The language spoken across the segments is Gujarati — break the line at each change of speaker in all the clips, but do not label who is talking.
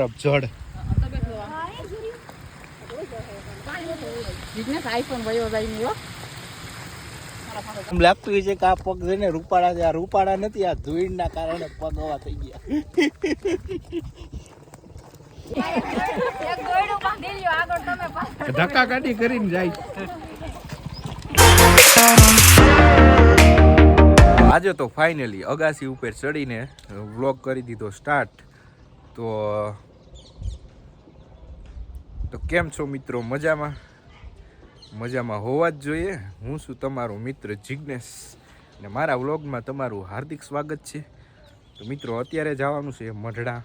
તરફ જડ. એમ લાગતું છે કે આ પગ છે ને રૂપાળા છે. આ રૂપાળા નથી આ ધૂળના કારણે પગ હવા થઈ ગયા.
એક ગોયડું બાંધી લ્યો આગળ તમે પાછળ
ધક્કા કાઢી કરીને જાય. આજે તો ફાઇનલી અગાસી ઉપર ચડીને વ્લોગ કરી દીધો સ્ટાર્ટ તો તો કેમ છો મિત્રો? મજામાં? મજામાં હોવા જ જોઈએ. હું છું તમારો મિત્ર જિજ્ઞેશ અને મારા વ્લોગમાં તમારું હાર્દિક સ્વાગત છે. તો મિત્રો, અત્યારે જવાનું છે મઢડા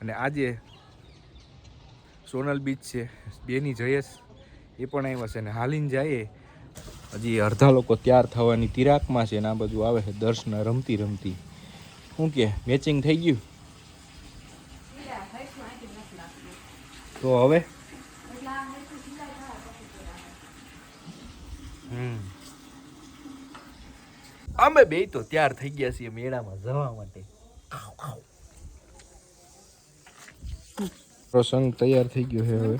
અને આજે સોનલ બીચ છે. બેની જયેશ એ પણ આવ્યા છે અને હાલીને જઈએ. હજી અડધા લોકો તૈયાર થવાની તિરાકમાં છે ને આ બધું આવે છે દર્શન રમતી રમતી. શું કે, મેચિંગ થઈ ગયું? તો હવે હમ અમે બે તો તૈયાર થઈ ગયા છીએ મેળામાં જવા માટે. પ્રસંગ તૈયાર થઈ ગયો છે હવે.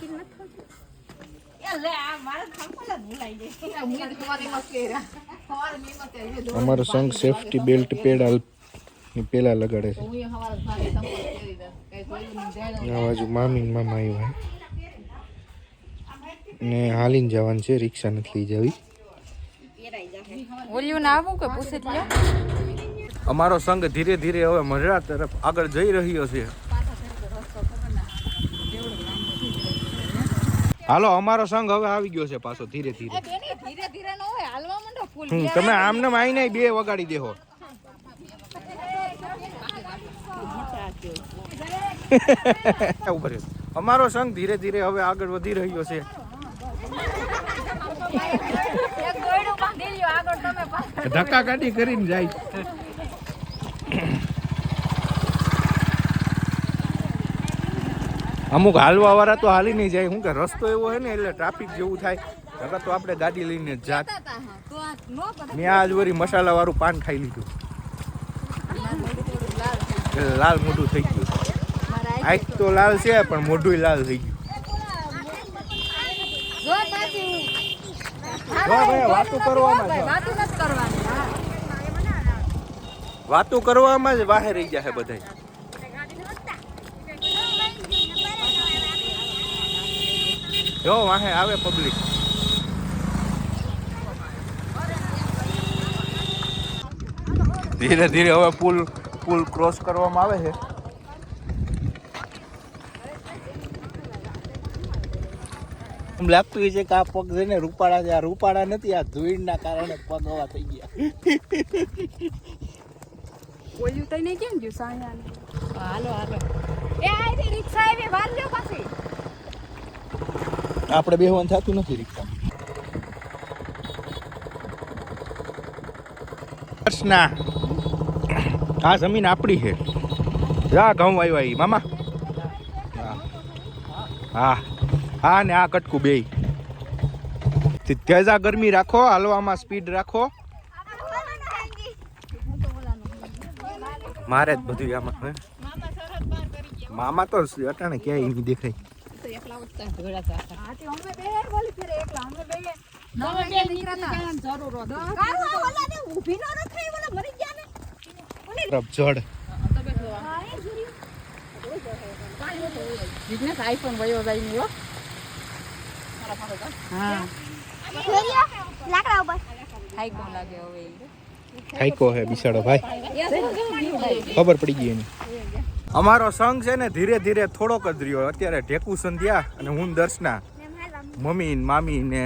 અમારો સંઘ સેફટી બેલ્ટ પેડાલની પેલા લગાડે છે. આ બાજુ મામી ને મામા આવ્યા ને હાલીને જવાનું છે રિક્ષા નથી લઈ જવી.
ઓલિયું ના આવું કે પૂછી લ્યો.
અમારો સંઘ ધીરે ધીરે હવે મરડા તરફ આગળ જઈ રહ્યો છે. હાલો અમારો સંઘ હવે આવી ગયો છે પાછો ધીરે ધીરે.
ધીરે ધીરે ન હોય હાલવા માંડો ફૂલ
તમે આમને આઈને બે વગાડી દેહો. અમારો સંઘ ધીરે ધીરે હવે આગળ વધી રહ્યો છે
એક ગોયડું બાંધી લ્યો આગળ તમે પાછળ
ધક્કા કાઢી કરીને જાય. અમુક હાલવા વાળા તો હાલી નહીં જાય. શું કે રસ્તો એવો હોય ને એટલે ટ્રાફિક જેવું થાય. નકર તો આપણે ગાડી લઈને જ જાત. મેં આજ વરી મસાલા વાળું પાન ખાઈ લીધું. એટલે લાલ મોઢું થઈ ગયું. આંખ તો લાલ છે પણ મોઢું લાલ થઈ ગયું. વાતો
કરવાની.
વાતો કરવામાં જ વાહે રહી જાય બધા જો વાહે આવે પબ્લિક ધીરે ધીરે હવે પુલ પુલ ક્રોસ કરવામાં આવે છે. એમ લાગતું હોય છે કે આ પગ છે ને રૂપાળા છે. આ રૂપાળા નથી, આ ધૂળના કારણે પગ હવા થઈ ગયા.
ઓલિયું તો નહીં કેમ ગયું સાયા હાલો હાલો. એ આઈ રિક્ષા આવી વાર લ્યો પાછી.
આપણે બેહવાનું થતું નથી રિક્ષા ના આ જમીન આપણી છે. જા ઘઉં આવ્યા ઈ મામા. હા. હા હા ને આ કટકું બે ત્યાં ગરમી રાખો હાલવામાં સ્પીડ રાખો. મારે જ બધું આમાં મામા તો અટાણે ક્યાંય નહીં દેખાય. જડ.
બિઝનેસ આઈફોન વયો જાય ની હો. હા
લાકડા ઉપર.
લાગે હવે
થાઈકો હે બિસાડો ભાઈ. ખબર પડી ગઈ એની. અમારો સંઘ છે ને ધીરે ધીરે થોડોક જ રહ્યો. અત્યારે ઢેકુ સંધ્યા અને હું દર્શના. મમ્મી ને મામી ને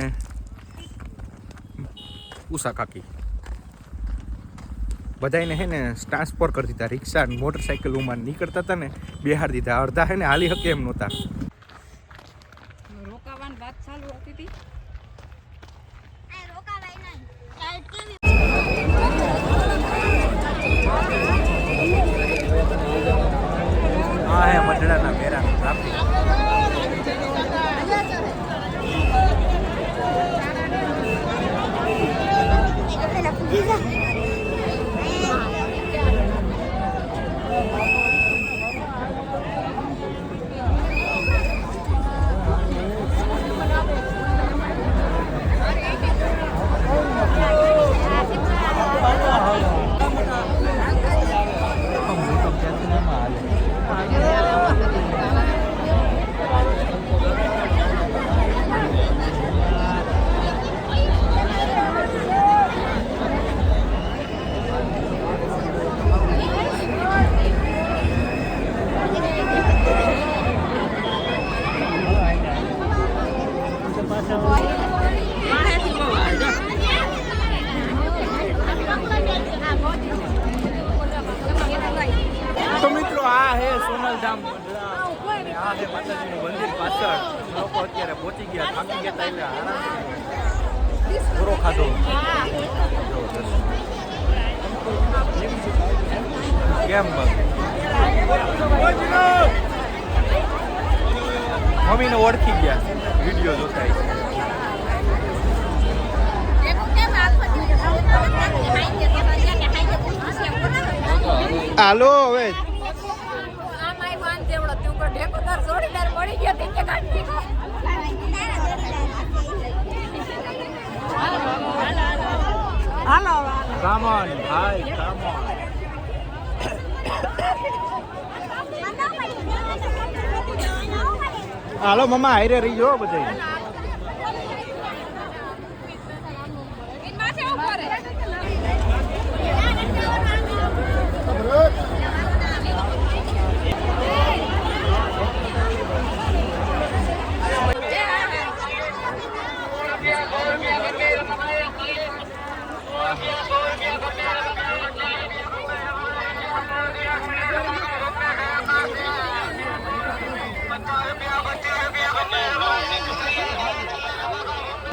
ઉષા કાકી. બધાને હે ને ટ્રાન્સફર કરી દીધા. રિક્ષા ને મોટરસાઇકલોમાં નીકળતા હતા ને બિહાર દીધા. અડધા હે ને હાલી હકે એમ નહોતા.
રોકાવાની વાત ચાલુ હતી
હા હે મઢડાના મેરા ટ્રાફિક
આ કેમ મમ્મીને ઓળખી ગયા વીડિયો જોતા. હાલો હવે Come on, hi, come on. હાલો મમ્મા હારે રહી જો બધે.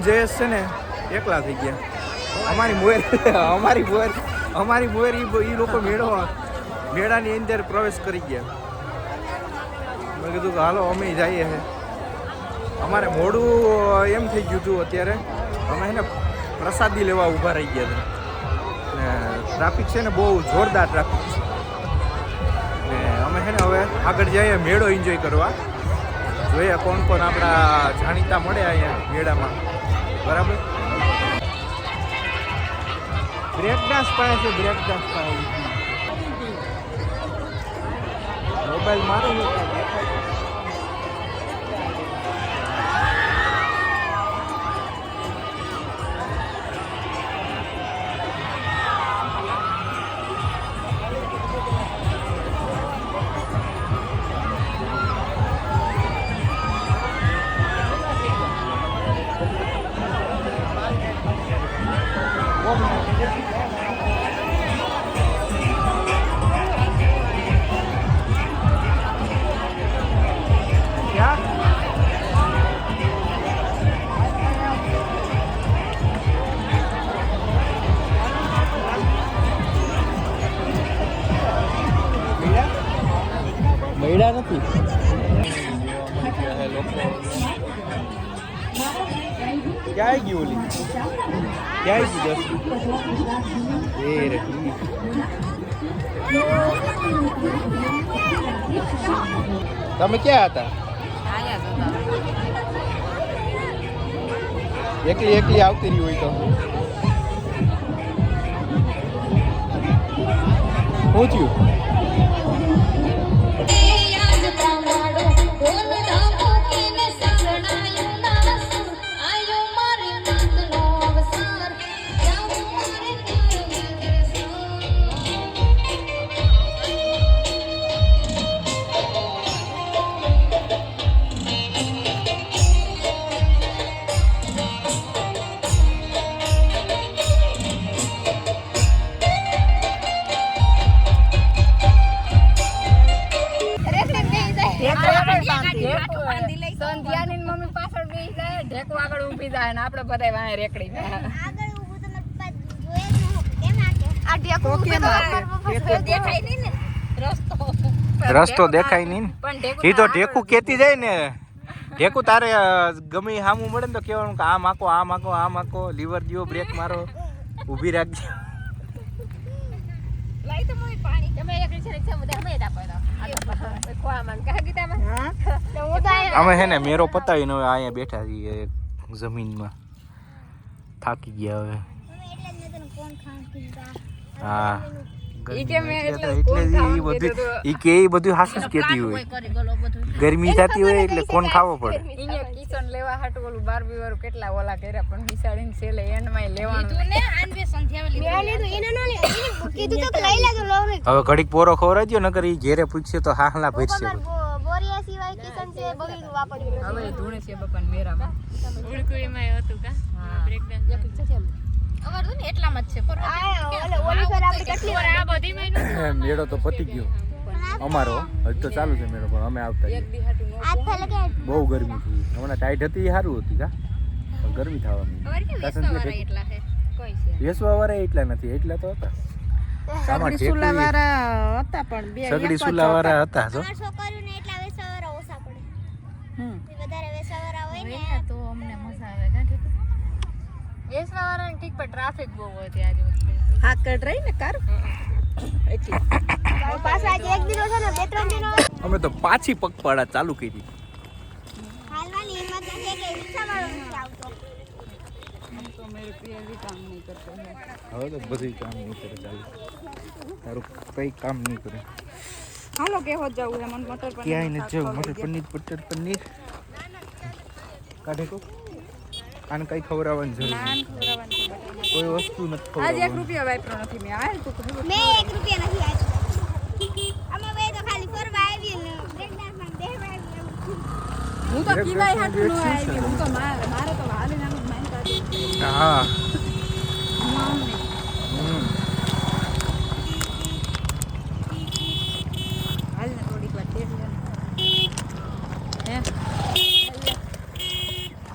જયેશ છે ને, એકલા થઈ ગયા. અમારી મોર અમારી મોર અમારી મોર એ લોકો મેળો મેળાની અંદર પ્રવેશ કરી ગયા. મેં કીધું કે હાલો, અમે જઈએ છે અમારે મોડું એમ થઈ ગયું હતું અત્યારે. અમે એને પ્રસાદી લેવા ઊભા રહી ગયા હતા. ને ટ્રાફિક છે ને, બહુ જોરદાર ટ્રાફિક છે. ને, અમે છે ને, હવે આગળ જઈએ, મેળો એન્જોય કરવા. જોઈએ કોણ કોણ આપણા જાણીતા મળે અહીંયા મેળામાં. બરાબર? બ્રેક ડાન્સ પાડે છે બ્રેક ડાન્સ પાડે મોબાઈલ મારો તમે ક્યાં હતા? એકલી એકલી આવતી રહી હોય તો. શું
જાય ને. દેખાય નહીં ને. રસ્તો.
રસ્તો દેખાય નહીં ને. એ તો ઢેકું કેતી જાય ને. ઢેકું તારે ગમે સામું હામું મળે ને તો કહેવાનું કે આ માકો આ માકો આ માકો લીવર દ્યો બ્રેક મારો. ઊભી રાખજો.
લઈ તો મમ્મી પાણી. તમે એક રીક્ષા રીક્ષા બધા અમે
હે ને મેરો પતાવીને હવે અહીંયા બેઠા છીએ જમીનમાં. થાકી ગયા હવે. હા.
ઈ કે મેં એટલે
એટલે
કોણ
જ ઈ
ખાવાનું
બધું
કીધું
કે ઈ બધું હાસું જ કહેતી હોય. ગરમી થતી હોય એટલે કોણ ખાવો પડે?
કિચન લેવા હાટુ ઓલું બારબી વાળું કેટલા ઓલા કર્યા પણ બિસાડીને છેલ્લે એન્ડમાં લેવાનું.
હવે ઘડીક પોરો ખવડાવજો નકર ઈ ઘેરે પૂછશે તો હા હા ભરશે
બોરિયા સિવાય કિશન છે બગીચું વાપર્યું
હવે ધૂણે છે બપન મેરામાં. છે એમ.
આ ઓલે ઓલી ફેર આપણે કેટલી વાર
મેળો તો પતી ગયો. અમારો હજી તો ચાલુ છે મેળો પણ અમે આવતા બહુ ગરમી થઈ હમણાં ટાઈટ હતી એ સારું હતી કા? પણ ગરમી થવા માંડી કાસન તે ઠેક-
એટલા છે? કોઈ છે.
વેસવા વાળા એટલા નથી એટલા તો હતા.
સુલાવાળા હતા પણ બે
સગડી સુલા હતા જો.
છોકરીઓને એટલા વેસાવાળા ઓછા પડે.
હમ.
વધારે હોય ને.
તો અમને મજા આવે વેસવા ઠીક પણ ટ્રાફિક બહુ હતી આજે હા કડ રહી ને કર.
અમે તો પાછી પગપાળા ચાલુ કરી. કામ કરે તારું કઈ કામ નહીં કરે.
હાલો કેવો જવું
ક્યાંય ન જવું મટર કાઢે કો આને કઈ ખવડાવવાની જરૂર
ખવડાવવાની.
કોઈ વસ્તુ નથી
આજે એક
ખવડાવવાની.
રૂપિયા વાપરો નથી મેં. આય તો
મે 1 રૂપિયા નથી આપ્યો. અમે બે તો ખાલી ફરવા આવી ને ડાન્સમાં દેવા આવી
હું તો પીવાય હાટું ન આવી. હું તો મારે મારે તો હાલી નાનું માઈન કાઢી
હું
આમ નહીં
હમ.
હાલ ને થોડીક વાર તેડી લે હે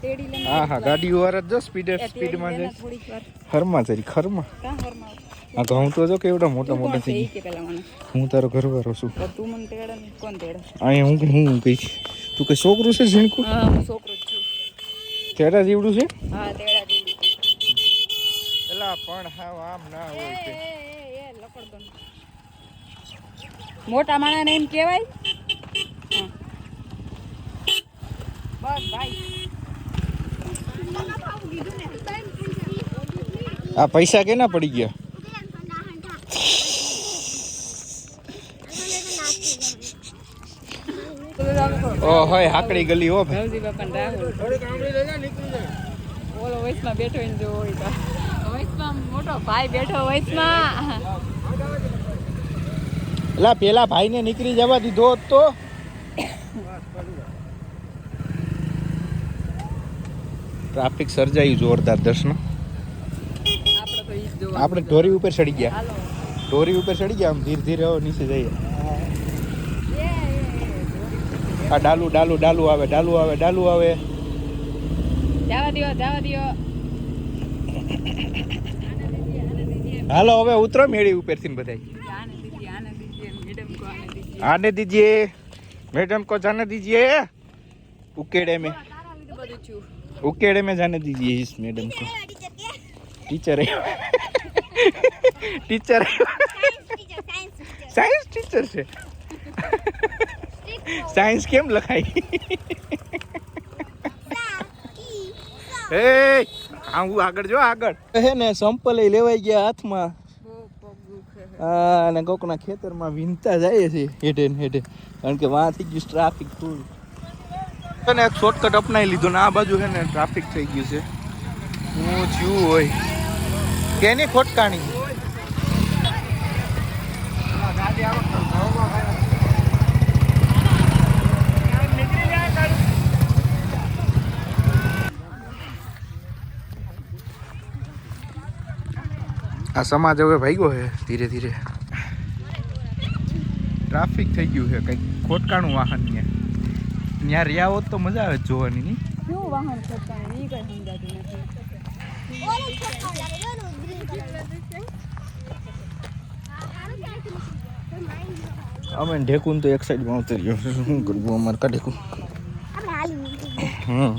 તેડી લે
હા હા ગાડી વાળા જો સ્પીડ સ્પીડમાં જાય. ખરમાં જરી ખરમાં.
હા
તો હું તો જો કેવડા મોટા મોટા થઈ હું તારો ઘરવાળો છું.
તું મને તેડે ને કોણ તેડે?
અહીંયા હું હું કઈ તું કઈ છોકરું છે ઝીણકું?
હા હું છોકરો છું.
તેડા જીવડું છે?
હા તેડા જીવડું
એલા પણ હા આમ ના હોય
છે એ, ન. મોટા માણસને એમ કહેવાય? બસ ભાઈ
આ પૈસા કેના પડી ગયા? ઓ, હોય, હાકડી ગલી હો ભાઈ.
ઓલો વયસમાં બેઠો વયસમાં મોટો ભાઈ બેઠો વયસમાં
એલા પેલા ભાઈને નીકળી જવા દીધો તો? ટ્રાફિક સર્જાયું જોરદાર, દર્શન.
આપણે તો ઈ જ જોવા
આપણે ઢોરી ઉપર ચડી ગયા
હાલો
ઢોરી ઉપર ચડી ગયા આમ ધીરે ધીરે હવે નીચે જઈએ
એ, એ, એ.
આ ડાલુ ડાલુ ડાલુ આવે ડાલુ આવે ડાલુ આવે
જવા દ્યો જવા દ્યો
હાલો હવે ઉતરો મેળી ઉપરથી બધા
આને દીજીએ આને દીજીએ મેડમ કો આને દીજીએ
આને દીજીએ मैडम को जाने दीजिए उकेड़े में
તારા લીધે બધું છું
उकेड़े में जाने दीजिए इस मैडम को टीचर है ટીચર સાયન્સ ટીચર છે. સાયન્સ કેમ લખાય? હે હું આગળ જો આગળ. હે ને સંપલ લેવાઈ ગયા હાથમાં. અને કોકના ખેતરમાં વિનતા જાય છે હેઠે હેઠે. કારણ કે વાં થઈ ગયું ટ્રાફિક ફૂલ અને એક શોર્ટકટ અપનાવી લીધો ને આ બાજુ છે ને ટ્રાફિક થઈ ગયું છે. હું જીવું હોય. કેની ખોટકાણી? આ સમાજ હવે ભાગ્યો છે ધીરે ધીરે. ટ્રાફિક થઈ ગયું છે, કંઈક ખોટકાણું વાહન ત્યાં ત્યાં રહ્યા હોત તો મજા આવે જોવાની, નહીં?
વાહન
અમે ઢેકું તો એક સાઈડમાં ગયો શું કરવું અમારે કા ઢેકું? હમ.